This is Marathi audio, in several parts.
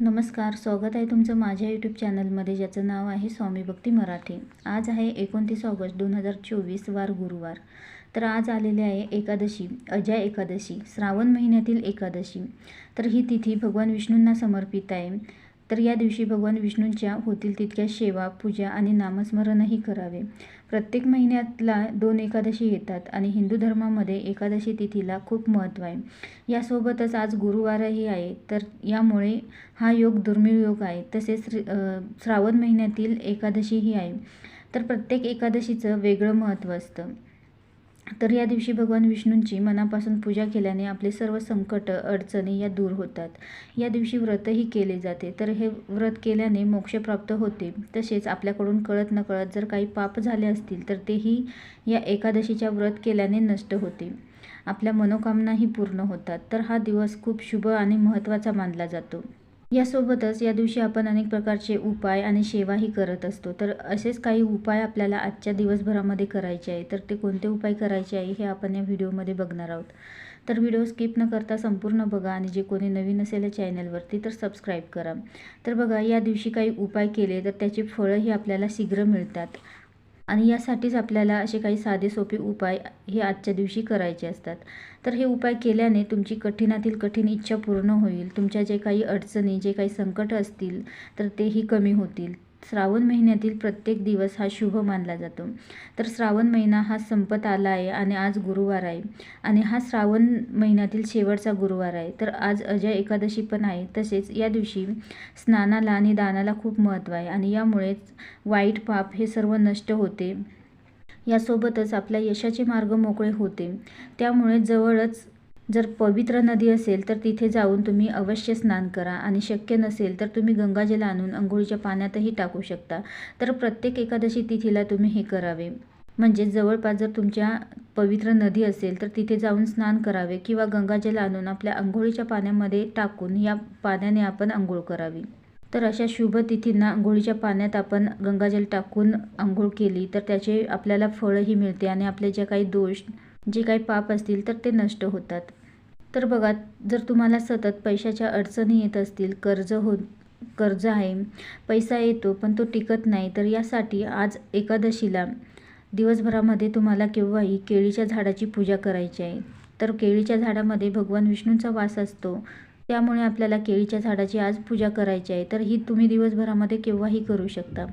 नमस्कार स्वागत आहे तुमचं माझ्या यूट्यूब चॅनलमध्ये ज्याचं नाव आहे स्वामी भक्ती मराठी. आज आहे एकोणतीस ऑगस्ट दोन हजार चोवीस वार गुरुवार. तर आज आलेले आहे एकादशी अजय एकादशी श्रावण महिन्यातील एकादशी. तर ही तिथी भगवान विष्णूंना समर्पित आहे. तर या दिवशी भगवान विष्णूंच्या होतील तितक्या सेवा पूजा आणि नामस्मरणही करावे. प्रत्येक महिन्यातला दोन एकादशी येतात आणि हिंदू धर्मामध्ये एकादशी तिथीला खूप महत्त्व आहे. यासोबतच आज गुरुवारही आहे तर यामुळे हा योग दुर्मिळ योग आहे. तसेच श्रावण महिन्यातील एकादशीही आहे. तर प्रत्येक एकादशीचं वेगळं महत्त्व असतं. तर या दिवशी भगवान विष्णूंची मनापासून पूजा केल्याने आपले सर्व संकट अडचणी या दूर होतात. या दिवशी व्रतही केले जाते. तर हे व्रत केल्याने मोक्ष प्राप्त होते. तसेच आपल्याकडून कळत नकळत जर काही पाप झाले असतील तर तेही या एकादशीच्या व्रत केल्याने नष्ट होते. आपल्या मनोकामनाही पूर्ण होतात. तर हा दिवस खूप शुभ आणि महत्त्वाचा मानला जातो. यासोबतच या दिवशी आपण अनेक प्रकारचे उपाय आणि सेवाही करत असतो. तर असेच काही उपाय आपल्याला आजच्या दिवसभरामध्ये करायचे आहे तर ते कोणते उपाय करायचे आहे हे आपण या व्हिडिओमध्ये बघणार आहोत. तर व्हिडिओ स्किप न करता संपूर्ण बघा आणि जे कोणी नवीन असेल या चॅनलवरती तर सबस्क्राईब करा. तर बघा या दिवशी काही उपाय केले तर त्याची फळंही आपल्याला शीघ्र मिळतात. आणि यासाठीच आपल्याला असे काही साधे सोपे उपाय हे आजच्या दिवशी करायचे असतात. तर हे उपाय केल्याने तुमची कठीणातील कठीण इच्छा पूर्ण होईल. तुमच्या जे काही अडचणी जे काही संकट असतील तर तेही कमी होतील. श्रावण महिन्यातील प्रत्येक दिवस हा शुभ मानला जातो. तर श्रावण महिना हा संपत आला आहे आणि आज गुरुवार आहे. आणि हा श्रावण महिन्यातील शेवटचा गुरुवार आहे. तर आज अजय एकादशी पण आहे. तसेच या दिवशी स्नानाला आणि दानाला खूप महत्त्व आहे. आणि यामुळेच वाईट पाप हे सर्व नष्ट होते. यासोबतच आपल्या यशाचे मार्ग मोकळे होते. त्यामुळे जवळच जर पवित्र नदी असेल तर तिथे जाऊन तुम्ही अवश्य स्नान करा आणि शक्य नसेल तर तुम्ही गंगाजल आणून अंघोळीच्या पाण्यातही टाकू शकता. तर प्रत्येक एकादशी तिथीला तुम्ही हे करावे. म्हणजे जवळपास जर तुमच्या पवित्र नदी असेल तर तिथे जाऊन स्नान करावे किंवा गंगाजल आणून आपल्या अंघोळीच्या पाण्यामध्ये टाकून या पाण्याने आपण अंघोळ करावी. तर अशा शुभ तिथींना अंघोळीच्या पाण्यात आपण गंगाजल टाकून अंघोळ केली तर त्याचे आपल्याला फळही मिळते आणि आपले जे काही दोष जे काही पाप असतील तर ते नष्ट होतात. तर बघा जर तुम्हाला सतत पैशाच्या अडचणी येत असतील कर्ज हो कर्ज आहे पैसा येतो पण तो टिकत नाही तर यासाठी आज एकादशीला दिवसभरामध्ये तुम्हाला केव्हाही केळीच्या झाडाची पूजा करायची आहे. तर केळीच्या झाडामध्ये भगवान विष्णूंचा वास असतो. त्यामुळे आपल्याला केळीच्या झाडाची आज पूजा करायची आहे. तर ही तुम्ही दिवसभरामध्ये केव्हाही करू शकता.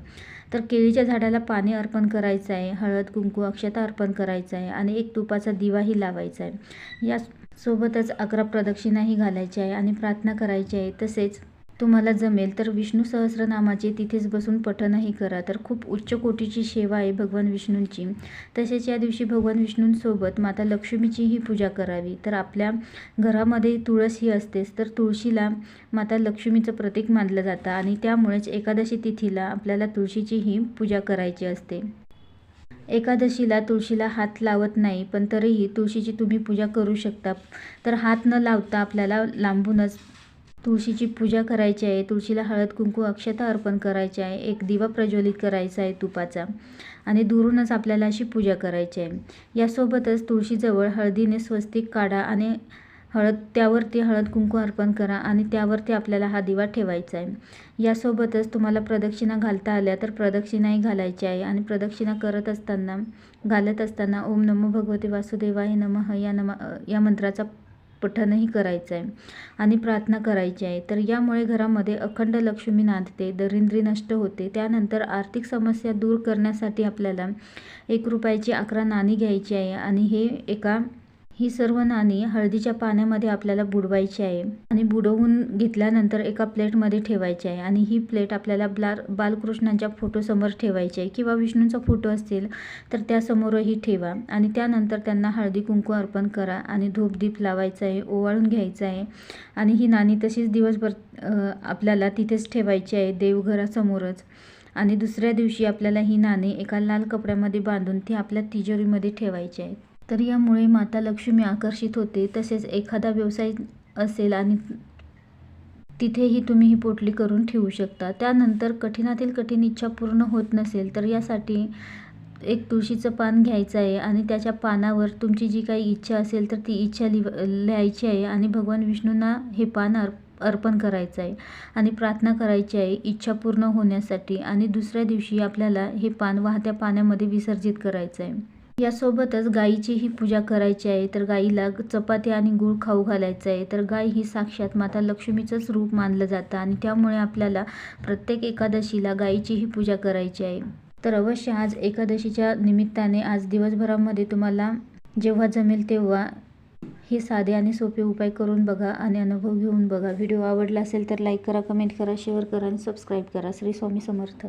तर केळीच्या झाडाला पाणी अर्पण करायचं आहे हळद कुंकू अक्षता अर्पण करायचं आहे आणि एक तुपाचा दिवाही लावायचा आहे. या सोबतच अकरा प्रदक्षिणाही घालायची आहे आणि प्रार्थना करायची आहे. तसेच तुम्हाला जमेल तर विष्णू सहस्रनामाचे तिथेच बसून पठणही करा. तर खूप उच्च कोटीची सेवा आहे भगवान विष्णूंची. तसेच या दिवशी भगवान विष्णूंसोबत माता लक्ष्मीचीही पूजा करावी. तर आपल्या घरामध्ये तुळस ही असतेच तर तुळशीला माता लक्ष्मीचं प्रतीक मानलं जातं आणि त्यामुळेच एकादशी तिथीला आपल्याला तुळशीचीही पूजा करायची असते. एकादशीला तुळशीला हात लावत नाही पण तरीही तुळशीची तुम्ही पूजा करू शकता. तर हात न लावता आपल्याला लांबूनच तुळशीची पूजा करायची आहे. तुळशीला हळद कुंकू अक्षता अर्पण करायची आहे. एक दिवा प्रज्वलित करायचा आहे तुपाचा आणि दुरूनच आपल्याला अशी पूजा करायची आहे. यासोबतच तुळशीजवळ हळदीने स्वस्तिक काढा आणि हळद त्यावरती हळद कुंकू अर्पण करा आणि त्यावरती आपल्याला हा दिवा ठेवायचा आहे. यासोबतच तुम्हाला प्रदक्षिणा घालता आल्या तर प्रदक्षिणाही घालायची आहे आणि प्रदक्षिणा करत असताना घालत असताना ओम नमो भगवते वासुदेवाय नमः या नम या मंत्राचा पठणही करायचं आहे आणि प्रार्थना करायची आहे. तर यामुळे घरामध्ये अखंड लक्ष्मी नांदते दरिंद्री नष्ट होते. त्यानंतर आर्थिक समस्या दूर करण्यासाठी आपल्याला एक रुपयाची अकरा नाणी घ्यायची आहे आणि हे एका ही सर्व नाणी हळदीच्या पाण्यामध्ये आपल्याला बुडवायची आहे आणि बुडवून घेतल्यानंतर एका प्लेटमध्ये ठेवायची आहे आणि ही प्लेट आपल्याला ब्लार बालकृष्णांच्या फोटोसमोर ठेवायची आहे. किंवा विष्णूंचा फोटो असतील तर त्यासमोरही ठेवा आणि त्यानंतर त्यांना हळदी कुंकू अर्पण करा आणि धूपदीप लावायचा आहे ओवाळून घ्यायचं आहे आणि ही नाणी तशीच दिवसभर आपल्याला तिथेच ठेवायची आहे देवघरासमोरच. आणि दुसऱ्या दिवशी आपल्याला ही नाणी एका लाल कपड्यामध्ये बांधून ती आपल्या तिजोरीमध्ये ठेवायची आहेत तर यामुळे माता लक्ष्मी आकर्षित होते. तसेच एखादा व्यवसाय असेल आणि तिथेही तुम्ही ही पोटली करून ठेवू शकता. त्यानंतर कठीणातील कठीण इच्छा पूर्ण होत नसेल तर यासाठी एक तुळशीचं पान घ्यायचं आहे आणि त्याच्या पानावर तुमची जी काही इच्छा असेल तर ती इच्छा लिव लिहायची आहे आणि भगवान विष्णूंना हे पान अर्प अर्पण करायचं आहे आणि प्रार्थना करायची आहे इच्छा पूर्ण होण्यासाठी. आणि दुसऱ्या दिवशी आपल्याला हे पान वाहत्या पाण्यामध्ये विसर्जित करायचं आहे. यासोबतच गायीचीही पूजा करायची आहे. तर गाईला चपाती आणि गूळ खाऊ घालायचं आहे. तर गाय ही साक्षात माता लक्ष्मीचंच रूप मानलं जातं आणि त्यामुळे आपल्याला प्रत्येक एकादशीला गाईचीही पूजा करायची आहे. तर अवश्य आज एकादशीच्या निमित्ताने आज दिवसभरामध्ये तुम्हाला जेव्हा जमेल तेव्हा हे साधे आणि सोपे उपाय करून बघा आणि अनुभव घेऊन बघा. व्हिडिओ आवडला असेल तर लाईक करा कमेंट करा शेअर करा आणि सबस्क्राईब करा. श्री स्वामी समर्थ.